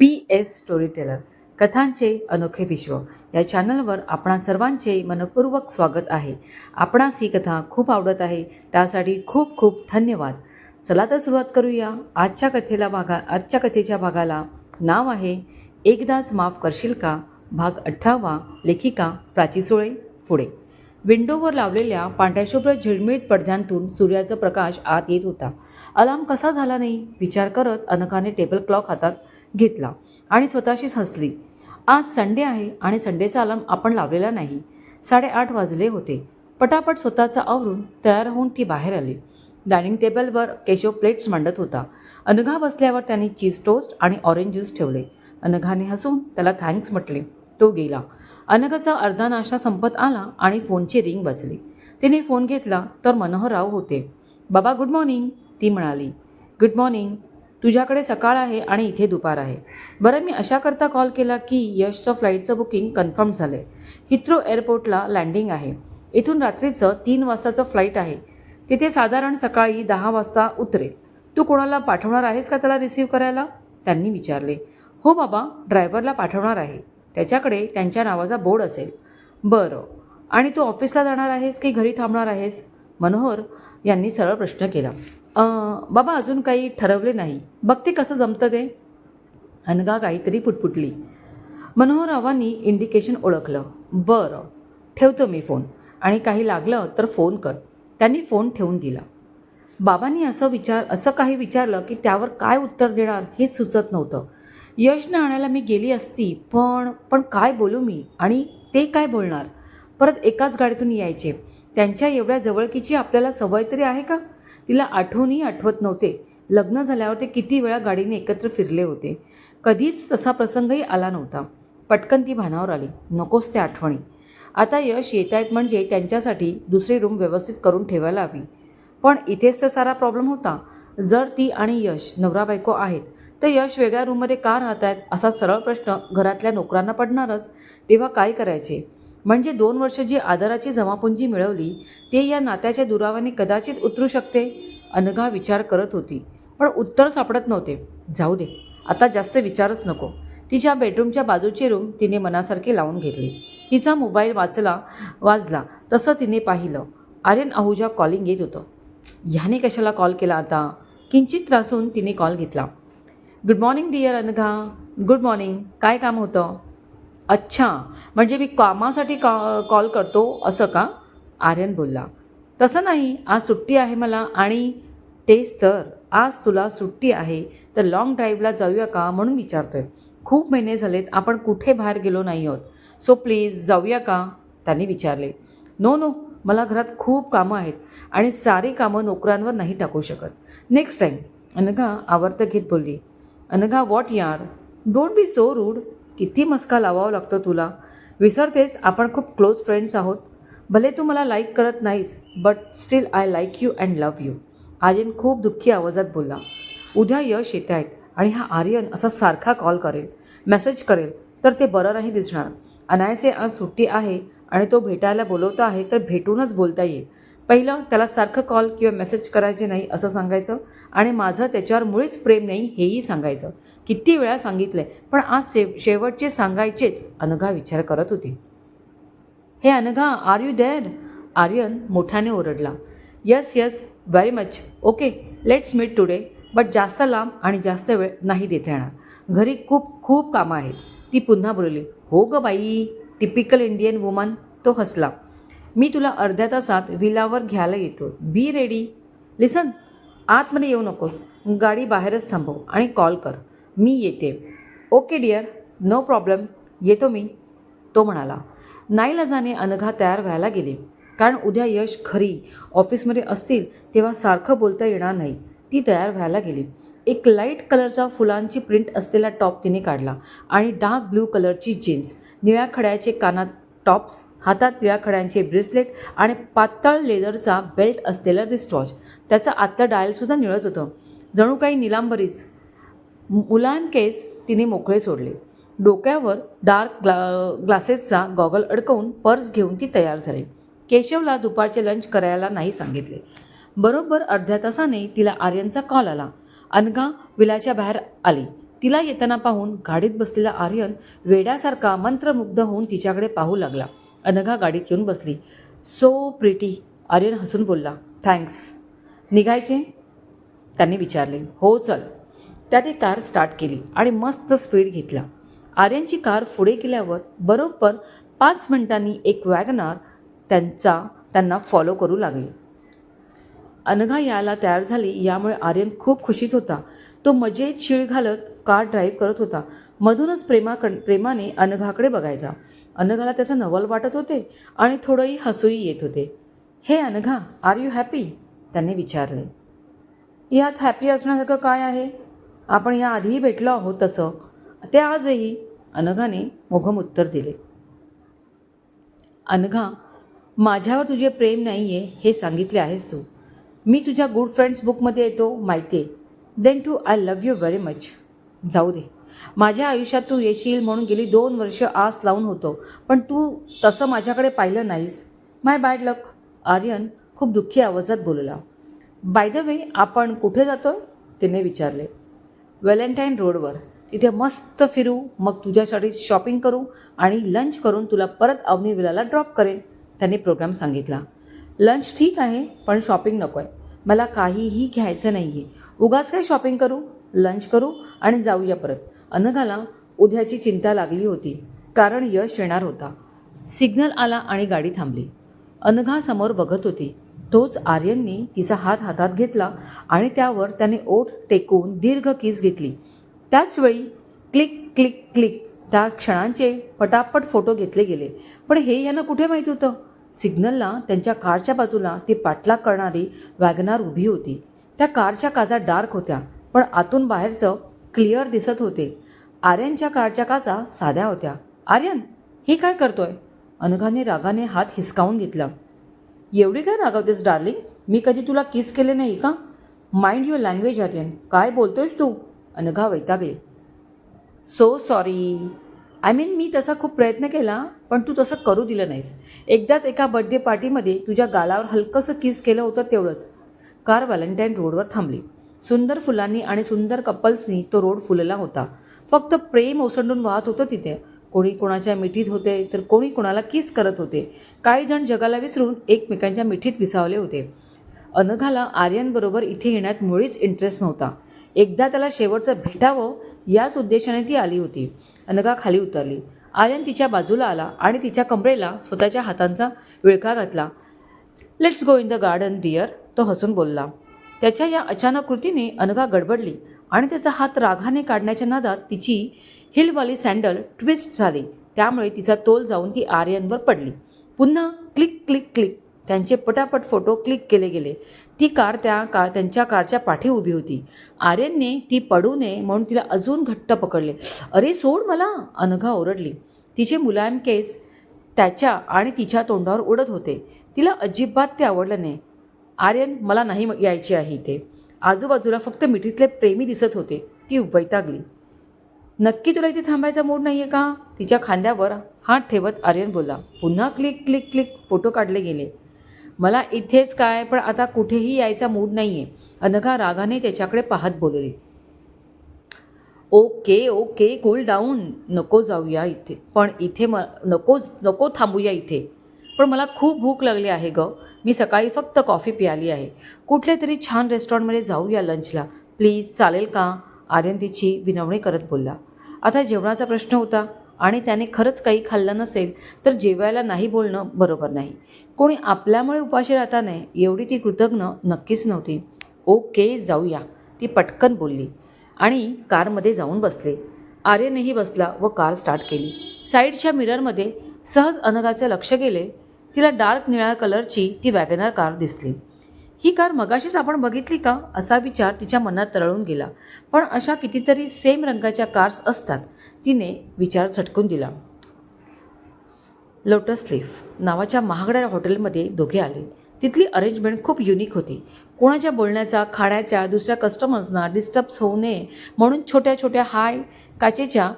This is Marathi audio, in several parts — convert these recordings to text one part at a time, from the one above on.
पी एस स्टोरी टेलर कथांचे अनोखे विश्व. या चॅनलवर आपणा सर्वांचे मनपूर्वक स्वागत आहे. आपणास ही कथा खूप आवडत आहे त्यासाठी खूप खूप धन्यवाद. चला तर सुरुवात करूया. आजच्या कथेला भागा आजच्या कथेच्या भागाला नाव आहे एकदाच माफ करशील का? भाग अठरावा लेखिका प्राची सुळे पुढे. विंडोवर लावलेल्या पांढऱ्याशुभ्र झिळमिळीत पडद्यांतून सूर्याचा प्रकाश आत येत होता. अलार्म कसा झाला नाही? विचार करत अनघाने टेबल क्लॉक हातात घेतला आणि स्वतःशीच हसली. आज संडे आहे आणि संडेचा अलार्म आपण लावलेला नाही. साडेआठ वाजले होते. पटापट स्वतःचा आवरून तयार होऊन ती बाहेर आली. डायनिंग टेबलवर केशव प्लेट्स मांडत होता. अनघा बसल्यावर त्यांनी चीज टोस्ट आणि ऑरेंज ज्यूस ठेवले. अनघाने हसून त्याला थँक्स म्हटले. तो गेला. अनघाचा अर्धा नाश्ता संपत आला आणि फोनची रिंग वाजली. तिने फोन घेतला तर मनोहरराव होते. बाबा गुड मॉर्निंग. ती म्हणाली. Good morning. तुझ्याकडे सकाळ आहे आणि इथे दुपार आहे. बरं मी अशाकरता कॉल केला की यशचं फ्लाईटचं बुकिंग कन्फर्म झालं आहे हिथ्रो एअरपोर्टला लँडिंग आहे. इथून रात्रीचं तीन वाजताचं फ्लाईट आहे. तिथे साधारण सकाळी दहा वाजता उतरेल. तू कोणाला पाठवणार आहेस का त्याला रिसीव्ह करायला? त्यांनी विचारले. हो बाबा ड्रायव्हरला पाठवणार आहे. त्याच्याकडे त्यांच्या नावाचा बोर्ड असेल. बरं. आणि तू ऑफिसला जाणार आहेस की घरी थांबणार आहेस? मनोहर यांनी सरळ प्रश्न केला. बाबा अजून काही ठरवले नाही. बघते कसं जमतं ते. अनगा काहीतरी पुटपुटली. मनोहररावांनी इंडिकेशन ओळखलं. बरं ठेवतो मी फोन आणि काही लागलं तर फोन कर. त्यांनी फोन ठेवून दिला. बाबांनी असं विचार असं काही विचारलं की त्यावर काय उत्तर देणार हेच सुचत नव्हतं. यशनं आणायला मी गेली असती पण पण काय बोलू मी? आणि ते काय बोलणार? परत एकाच गाडीतून यायचे. त्यांच्या एवढ्या जवळकीची आपल्याला सवय तरी आहे का? तिला आठवूनही आठवत नव्हते. लग्न झाल्यावर ते किती वेळा गाडीने एकत्र फिरले होते. कधीच तसा प्रसंगही आला नव्हता. पटकन ती भानावर आली. नकोच त्या आठवणी. आता यश येत आहेत म्हणजे त्यांच्यासाठी दुसरी रूम व्यवस्थित करून ठेवायला हवी. पण इथेच तर सारा प्रॉब्लेम होता. जर ती आणि यश नवरा बायको आहेत तर यश वेगळ्या रूममध्ये का राहत आहेत असा सरळ प्रश्न घरातल्या नोकरांना पडणारच. तेव्हा काय करायचे? म्हणजे दोन वर्ष जी आदराची जमापुंजी मिळवली ते या नात्याच्या दुरावाने कदाचित उतरू शकते? अनघा विचार करत होती. पण उत्तर सापडत नव्हते. जाऊ दे. आता जास्त विचारच नको. तिच्या बेडरूमच्या बाजूची रूम तिने मनासारखी लावून घेतली. तिचा मोबाईल वाचला वाजला. तसं तिने पाहिलं. आर्यन आहुजा कॉलिंग येत होतं. ह्याने कशाला कॉल केला आता? किंचित त्रासून तिने कॉल घेतला. Good morning dear Anagha. Good morning काय काम होतं? अच्छा म्हणजे मी कामासाठी कॉ कॉल करतो असं का? आर्यन बोलला तसं नाही आज सुट्टी आहे मला आणि तेच तर आज तुला सुट्टी आहे तर लाँग ड्राईव्हला जाऊया का? म्हणून विचारतोय. खूप महिने झालेत आपण कुठे बाहेर गेलो नाही आहोत. सो प्लीज जाऊया का? त्यांनी विचारले. नो नो मला घरात खूप कामं आहेत आणि सारी कामं नोकरांवर नाही टाकू शकत. नेक्स्ट टाईम अनघा आवर्त घेत बोलली. अनघा वॉट यार? डोंट बी सो रूड किती मस्का लावावं लागतं तुला? विसरतेस आपण खूप क्लोज फ्रेंड्स आहोत. भले तू मला लाईक करत नाहीस but still I like you and love you Aryan खूप दुःखी आवाजात बोलला. उद्या यश येत आहेत आणि हा आर्यन असा सारखा कॉल करेल मेसेज करेल तर ते बरं नाही दिसणार. अनायसे आज सुट्टी आहे आणि तो भेटायला बोलवता आहे तर भेटूनच बोलता येईल. पहिलं त्याला सारखं कॉल किंवा मेसेज करायचे नाही असं सांगायचं आणि माझं त्याच्यावर मुळीच प्रेम नाही हेही सांगायचं. किती वेळा सांगितलंय पण आज शे शेवटचे सांगायचेच अनघा विचार करत होती. Hey Anagha are you there Aryan मोठ्याने ओरडला. Yes yes very much okay let's meet today but जास्त लांब आणि जास्त वेळ नाही देता येणार. घरी खूप खूप कामं आहेत. ती पुन्हा बोलली हो ग बाई टिपिकल इंडियन वुमन तो हसला. मी तुला अर्ध्या तासात विलावर घ्यायला येतो. बी रेडी लिसन आतमध्ये येऊ नकोस. गाडी बाहेरच थांबव आणि कॉल कर. मी येते. ओके डिअर नो प्रॉब्लेम येतो मी. तो म्हणाला. नाईलाजाने अनघा तयार व्हायला गेली. कारण उद्या यश खरी ऑफिसमध्ये असतील तेव्हा सारखं बोलता येणार नाही. ती तयार व्हायला गेली. एक लाइट कलरचा फुलांची प्रिंट असलेला टॉप तिने काढला आणि डार्क ब्ल्यू कलरची जीन्स निळ्या खड्याचे कानात टॉप्स हातात तिळाखड्यांचे ब्रेसलेट आणि पातळ लेदरचा बेल्ट असलेला रिस्टवॉच त्याचं आत्ता डायलसुद्धा निळत होतं. जणू काही निलांबरीच. मुलायम केस तिने मोकळे सोडले. डोक्यावर डार्क ग्ला ग्लासेसचा गॉगल अडकवून पर्स घेऊन ती तयार झाली. केशवला दुपारचे लंच करायला नाही सांगितले. बरोबर अर्ध्या तासाने तिला आर्यनचा कॉल आला. अनघा विलाच्या बाहेर आली. तिला येताना पाहून गाडीत बसलेला आर्यन वेड्यासारखा मंत्रमुग्ध होऊन तिच्याकडे पाहू लागला. अनघा गाडीत येऊन बसली. सो प्रिटी आर्यन हसून बोलला. थँक्स निघायचे? त्यांनी विचारले. हो चल. त्याने कार स्टार्ट केली आणि मस्त स्पीड घेतला. आर्यनची कार पुढे गेल्यावर बरोबर पाच मिनिटांनी एक वॅगनार त्यांचा त्यांना फॉलो करू लागले. अनघा यायला तयार झाली यामुळे आर्यन खूप खुशीत होता. तो मजेत शिळ घालत कार ड्राईव्ह करत होता. मधूनच प्रेमाकड प्रेमाने अनघाकडे बघायचा. अनघाला त्याचं नवल वाटत होते आणि थोडंही हसूही येत होते. हे अनघा आर यू हॅपी त्यांनी विचारले. यात हॅपी असण्यासारखं काय आहे? आपण या आधीही भेटलो आहोत तसं. ते आजही. अनघाने मोघम उत्तर दिले. अनघा माझ्यावर तुझे प्रेम नाही आहे हे सांगितले आहेस तू. मी तुझ्या गुड फ्रेंड्स बुकमध्ये येतो माहिती आहे then too I love you very much जाऊ दे. माझ्या आयुष्यात तू येशील म्हणून गेली दोन वर्ष आस लावून होतो. पण तू तसं माझ्याकडे पाहिलं नाहीस. माय बॅड लक आर्यन खूप दुःखी आवाजात बोलला. बाय द वे आपण कुठे जातो तिने विचारले. व्हॅलेंटाईन रोडवर तिथे मस्त फिरू मग तुझ्यासाठी शॉपिंग करू आणि लंच करून तुला परत अवनी विलाला ड्रॉप करेन त्याने प्रोग्राम सांगितला. लंच ठीक आहे पण शॉपिंग नको आहे मला काहीही घ्यायचं नाही आहे उगाच काय शॉपिंग करू? लंच करू? आणि जाऊया परत. अनघाला उद्याची चिंता लागली होती. कारण यश येणार होता. सिग्नल आला आणि गाडी थांबली. अनघा समोर बघत होती. तोच आर्यनने तिचा हात हातात घेतला आणि त्यावर त्याने ओठ टेकून दीर्घ किस घेतली. त्याचवेळी क्लिक क्लिक क्लिक त्या क्षणांचे पटापट फोटो घेतले गेले. पण हे यांना कुठे माहीत होतं? सिग्नलला त्यांच्या कारच्या बाजूला ती पाठलाग करणारी वॅगनार उभी होती. त्या कारच्या काचा डार्क होत्या पण आतून बाहेरचं क्लिअर दिसत होते. आर्यनच्या कारच्या काचा साध्या होत्या. आर्यन हे काय करतोय? अनघाने रागाने हात हिसकावून घेतला. एवढी काय रागावतेस डार्लिंग? मी कधी तुला किस केले नाही का? Mind your language Aryan. काय बोलतोयस तू? अनघा वैतागली. सो सॉरी आय मीन मी तसा खूप प्रयत्न केला पण तू तसं करू दिलं नाहीस. एकदाच एका बड्डे पार्टीमध्ये तुझ्या गालावर हलकंसं किस केलं होतं तेवढंच. कार व्हॅलेंटाईन रोडवर थांबली. सुंदर फुलांनी आणि सुंदर कपल्सनी तो रोड फुलला होता. फक्त प्रेम ओसंडून वाहत होतं तिथे. कोणी कोणाच्या मिठीत होते तर कोणी कोणाला किस करत होते? काही जण जगाला विसरून एकमेकांच्या मिठीत विसावले होते. अनघाला आर्यनबरोबर इथे येण्यात मुळीच इंटरेस्ट नव्हता. एकदा त्याला शेवटचं भेटावं याच उद्देशाने ती आली होती. अनघा खाली उतरली. आर्यन तिच्या बाजूला आला आणि तिच्या कमरेला स्वतःच्या हातांचा विळखा घातला. Let's go in the garden dear तो हसून बोलला. त्याच्या या अचानक कृतीने अनघा गडबडली आणि त्याचा हात रागाने काढण्याच्या नादात तिची हिलवाली सँडल ट्विस्ट झाली. त्यामुळे तिचा तोल जाऊन ती आर्यनवर पडली. पुन्हा क्लिक क्लिक क्लिक. त्यांचे पटापट फोटो क्लिक केले गेले. ती कार त्या कार त्यांच्या कारच्या पाठी उभी होती. आर्यनने ती पडू नये म्हणून तिला अजून घट्ट पकडले. अरे सोड मला! अनघा ओरडली. तिचे मुलायम केस त्याच्या आणि तिच्या तोंडावर उडत होते. तिला अजिबात ते आवडलं नाही. आर्यन मला नाही यायची आहे इथे. आजूबाजूला फक्त मिठीतले प्रेमी दिसत होते. ती वैतागली. नक्की तुला इथे थांबायचा मूड नाही आहे का? तिच्या खांद्यावर हात ठेवत आर्यन बोला पुन्हा क्लिक क्लिक क्लिक फोटो काढले गेले. मला इथेच काय पण आता कुठेही यायचा मूड नाही आहे अनघा रागाने त्याच्याकडे पाहत बोलली. ओके ओके कूल डाऊन नको जाऊया इथे. पण इथे म नको नको थांबूया इथे. पण मला खूप भूक लागली आहे ग. मी सकाळी फक्त कॉफी प्याली आहे. कुठल्या तरी छान रेस्टॉरंटमध्ये जाऊया लंचला. प्लीज चालेल का? आर्यन तिची विनवणी करत बोलला. आता जेवणाचा प्रश्न होता आणि त्याने खरंच काही खाल्लं नसेल तर जेवायला नाही बोलणं बरोबर नाही. कोणी आपल्यामुळे उपाशी राहता नाही एवढी ती कृतज्ञ नक्कीच नव्हती. ओके जाऊया. ती पटकन बोलली आणि कारमध्ये जाऊन बसले. आर्यनही बसला व कार स्टार्ट केली. साईडच्या मिररमध्ये सहज अनघाचे लक्ष गेले. तिला डार्क निळ्या कलरची ती वॅगनार कार दिसली. ही कार मगाशीच आपण बघितली का? असा विचार तिच्या मनात तरळून गेला. पण अशा कितीतरी सेम रंगाच्या कार्स असतात तिने विचार झटकून दिला. लोटस लिफ नावाच्या महागड्या हॉटेलमध्ये दोघे आले. तिथली अरेंजमेंट खूप युनिक होती. कोणाच्या बोलण्याचा खाण्याच्या दुसऱ्या कस्टमर्सना डिस्टर्ब्स होऊ नये म्हणून छोट्या छोट्या हाय काचेच्या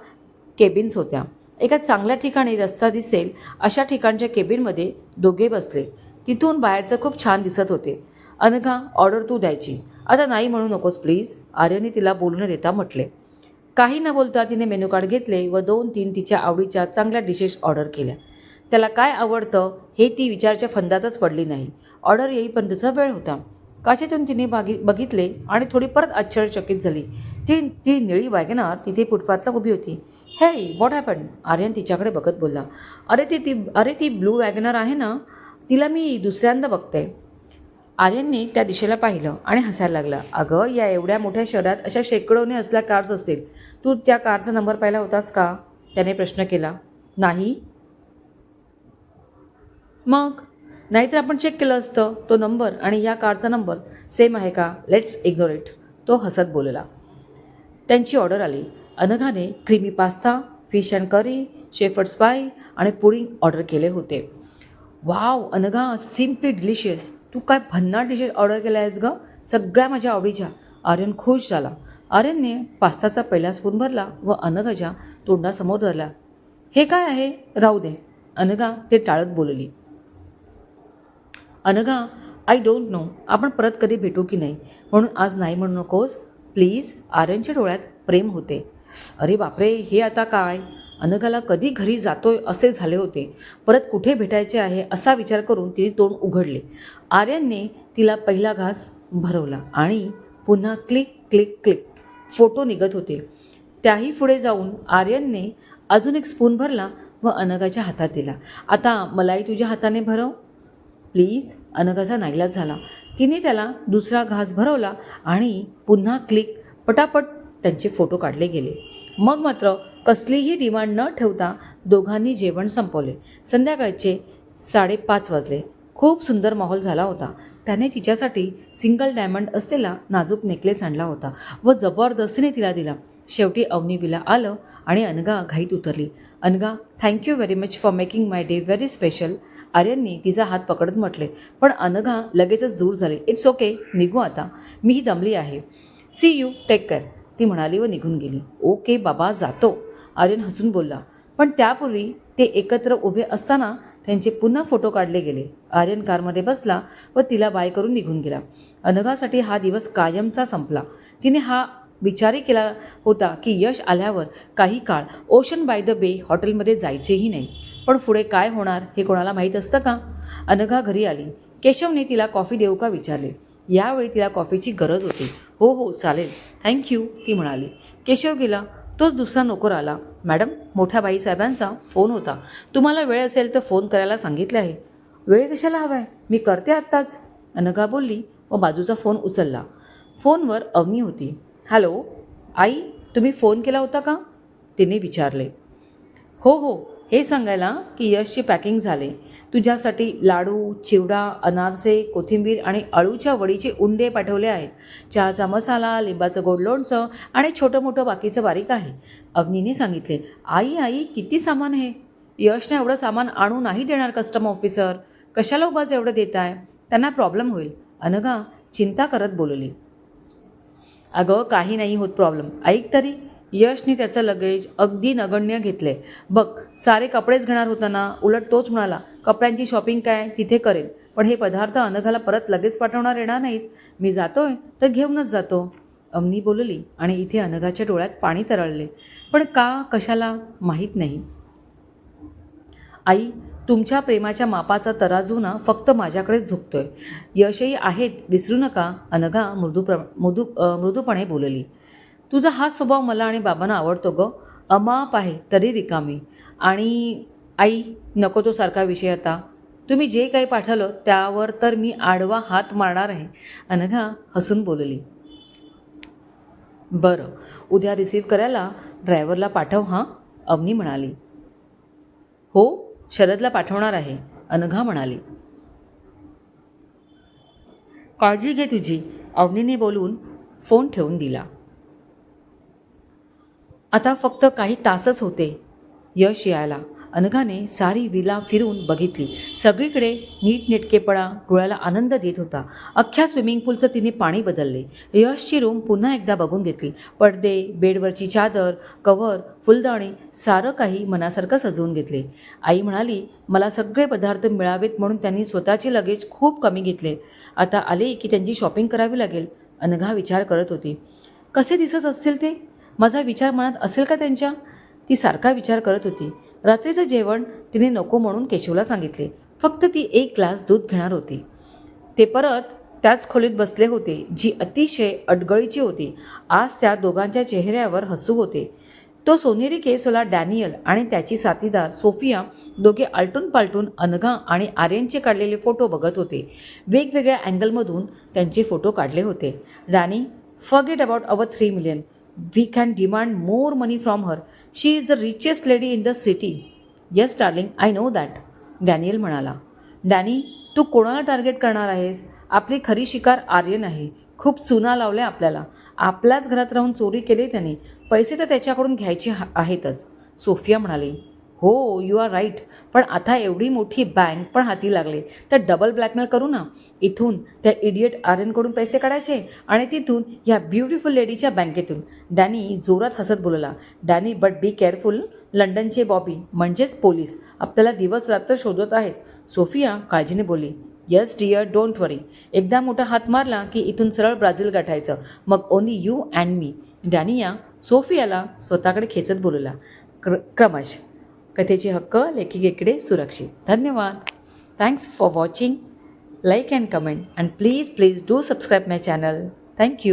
केबिन्स होत्या. एका चांगल्या ठिकाणी रस्ता दिसेल अशा ठिकाणच्या केबिनमध्ये दोघे बसले. तिथून बाहेरचं खूप छान दिसत होते. अनघा ऑर्डर तू द्यायची. आता नाही म्हणू नकोस प्लीज आर्यने तिला बोलणं देता म्हटले. काही न बोलता तिने मेनू कार्ड घेतले व दोन तीन तिच्या आवडीच्या चांगल्या डिशेस ऑर्डर केल्या. त्याला काय आवडतं हे ती विचारच्या फंदातच पडली नाही. ऑर्डर येईपर्यंतचा वेळ होता. काचेतून तिने बागी बघितले आणि थोडी परत आश्चर्यचकित झाली. ती ती निळी वॅगनार तिथे फुटपाथला उभी होती. हे व्हॉट हॅपन आर्यन तिच्याकडे बघत बोलला. अरे ती ती अरे ती ब्लू वॅगनर आहे ना तिला मी दुसऱ्यांदा बघते. आर्यननी त्या दिशेला पाहिलं आणि हसायला लागला. अगं या एवढ्या मोठ्या शहरात अशा शेकडोने असल्या कार्स असतील. तू त्या कारचा नंबर पाहिला होतास का? त्याने प्रश्न केला. नाही. मग? नाहीतर आपण चेक केलं असतं. तो नंबर आणि या कारचा नंबर सेम आहे का? लेट्स इग्नोर इट तो हसत बोलला. त्यांची ऑर्डर आली. अनघाने creamy pasta fish and curry shepherd's pie आणि पुडिंग ऑर्डर केले होते. वाव अनघा सिम्पली डिलिशियस तू काय भन्नाट डिशेस ऑर्डर केल्या आहेस गं? सगळ्या माझ्या आवडीच्या. आर्यन खुश झाला. आर्यनने पास्ताचा पहिला स्पून भरला व अनघाच्या तोंडासमोर धरला. हे काय आहे? राहू दे. अनघा ते टाळत बोलली. अनघा आय डोंट नो आपण परत कधी भेटू की नाही? म्हणून आज नाही म्हणू नकोस. प्लीज. आर्यनच्या डोळ्यात प्रेम होते. अरे बापरे हे आता काय? अनघाला कधी घरी जातोय असे झाले होते. परत कुठे भेटायचे आहे असा विचार करून तिने तोंड उघडले. आर्यनने तिला पहिला घास भरवला आणि पुन्हा क्लिक क्लिक क्लिक फोटो निघत होते. त्याही पुढे जाऊन आर्यनने अजून एक स्पून भरला व अनघाच्या हातात दिला. आता मलाही तुझ्या हाताने भरव. प्लीज अनघाचा नाईलाज झाला. तिने त्याला दुसरा घास भरवला आणि पुन्हा क्लिक पटापट त्यांचे फोटो काढले गेले. मग मात्र कसलीही डिमांड न ठेवता दोघांनी जेवण संपवले. संध्याकाळचे साडेपाच वाजले. खूप सुंदर माहोल झाला होता. त्याने तिच्यासाठी सिंगल डायमंड असलेला नाजूक नेकलेस आणला होता व जबरदस्तीने तिला दिला. शेवटी अवनीवीला आलं आणि अनगा घाईत उतरली. Anagha thank you very much for making my day very special आर्यांनी तिचा हात पकडत म्हटले. पण अनघा लगेचच दूर झाले. इट्स ओके निघू आता. मी ही दमली आहे. सी यू टेक केअर ती म्हणाली व निघून गेली. ओके बाबा जातो. आर्यन हसून बोलला. पण त्यापूर्वी ते एकत्र उभे असताना त्यांचे पुन्हा फोटो काढले गेले. आर्यन कारमध्ये बसला व तिला बाय करून निघून गेला. अनघासाठी हा दिवस कायमचा संपला. तिने हा विचारही केला होता की यश आल्यावर काही काळ ओशन बाय द बे हॉटेलमध्ये जायचेही नाही. पण पुढे काय होणार हे कोणाला माहीत असतं का? अनघा घरी आली. केशवने तिला कॉफी देऊ का विचारले. यावेळी तिला कॉफीची गरज होती. हो हो चालेल. थँक्यू ती म्हणाली. केशव गेला. तोच दुसरा नोकर आला. मॅडम मोठ्या बाईसाहेबांचा फोन होता. तुम्हाला वेळ असेल तर फोन करायला सांगितले आहे. वेळ कशाला हवा आहे मी करते आत्ताच. अनघा बोलली व बाजूचा फोन उचलला. फोनवर अवनी होती. हॅलो आई तुम्ही फोन केला होता का? तिने विचारले. हो हो हे सांगायला की यशची पॅकिंग झाले. तुझ्यासाठी लाडू चिवडा अनारसे कोथिंबीर आणि अळूच्या वडीचे उंडे पाठवले आहेत. चहाचा मसाला लिंबाचं गोड लोणचं आणि छोटं मोठं बाकीचं बारीक आहे. अवनीने सांगितले आई आई किती सामान आहे? यशने एवढं सामान आणू नाही देणार कस्टम ऑफिसर. कशाला उगाच एवढं देत आहे त्यांना प्रॉब्लेम होईल. अनघा चिंता करत बोलली. अगं काही नाही होत प्रॉब्लेम. ऐक तरी. यशने त्याचं लगेज अगदी नगण्य घेतले. बघ सारे कपडेच घेणार होताना उलट तोच म्हणाला कपड्यांची शॉपिंग काय? तिथे करेल पण हे पदार्थ अनघाला परत लगेच पाठवणार येणार नाहीत. मी जातोय तर घेऊनच जातो. अमनी बोलली आणि इथे अनघाच्या डोळ्यात पाणी तरळले. पण का? कशाला? माहीत नाही. आई तुमच्या प्रेमाच्या मापाचा तराजू ना फक्त माझ्याकडेच झुकतोय. यशही आहेत विसरू नका. अनघा मृदू प्र मृदू मृदूपणे बोलली. तुझा हा स्वभाव मला आणि बाबांना आवडतो ग. अमाप आहे तरी रिकामी. आणि आई नको तो सारखा विषय आता. तुम्ही जे काही पाठवलं त्यावर तर मी आडवा हात मारणार आहे. अनघा हसून बोलली. बरं उद्या रिसीव्ह करायला ड्रायव्हरला पाठव हां? अवनी म्हणाली. हो शरदला पाठवणार आहे अनघा म्हणाली. काळजी घे तुझी अवनीने बोलून फोन ठेवून दिला. आता फक्त काही तासच होते. यश यायला. अनघाने सारी विला फिरून बघितली. सगळीकडे नीटनेटकेपणा डोळ्याला आनंद देत होता. अख्ख्या स्विमिंग पूलचं तिने पाणी बदलले. यशची रूम पुन्हा एकदा बघून घेतली. पडदे बेडवरची चादर कव्हर फुलदाणी सारं काही मनासारखं सजवून घेतले. आई म्हणाली मला सगळे पदार्थ मिळावेत म्हणून त्यांनी स्वतःचे लगेज खूप कमी घेतले. आता आले की त्यांची शॉपिंग करावी लागेल. अनघा विचार करत होती. कसे दिसत असतील ते? माझा विचार मनात असेल का त्यांच्या? ती सारखा विचार करत होती. रात्रीचं जेवण तिने नको म्हणून केशवला सांगितले. फक्त ती एक ग्लास दूध घेणार होती. ते परत त्याच खोलीत बसले होते जी अतिशय अडगळीची होती. आज त्या दोघांच्या चेहऱ्यावर हसू होते. तो सोनेरी केसवाला डॅनियल आणि त्याची साथीदार सोफिया दोघे आलटून पालटून अनघा आणि आर्यनचे काढलेले फोटो बघत होते. वेगवेगळ्या अँगलमधून त्यांचे फोटो काढले होते. Danny forget about our three million. We can demand more money from her she is the richest lady in the city yes darling I know that Daniel म्हणाला डॅनी तू कोणाला टार्गेट करणार आहेस? आपली खरी शिकार आर्यन आहे. खूप चुना लावल्या आपल्याला. आपल्याच घरात राहून चोरी केली त्याने. पैसे तर त्याच्याकडून घ्यायचे आहेतच. सोफिया म्हणाली हो यू आर राईट पण आता एवढी मोठी बँक पण हाती लागले. तर डबल ब्लॅकमेल करू ना. इथून त्या इडियट आर्यनकडून पैसे काढायचे आणि तिथून ह्या ब्युटिफुल लेडीच्या बँकेतून डॅनी जोरात हसत बोलला. डॅनी बट बी केअरफुल लंडनचे बॉबी म्हणजेच पोलीस आपल्याला दिवस रात्र शोधत आहेत. सोफिया काळजीने बोलली. येस डिअर डोंट वरी एकदा मोठा हात मारला की इथून सरळ ब्राझील गाठायचं. मग ओनली यू अँड मी डॅनिया सोफियाला स्वतःकडे खेचत बोलला. क्र क्रमश. कथेचे हक्क लेखिकेकडे सुरक्षित. धन्यवाद. Thanks for watching like and comment and please please do subscribe my channel thank you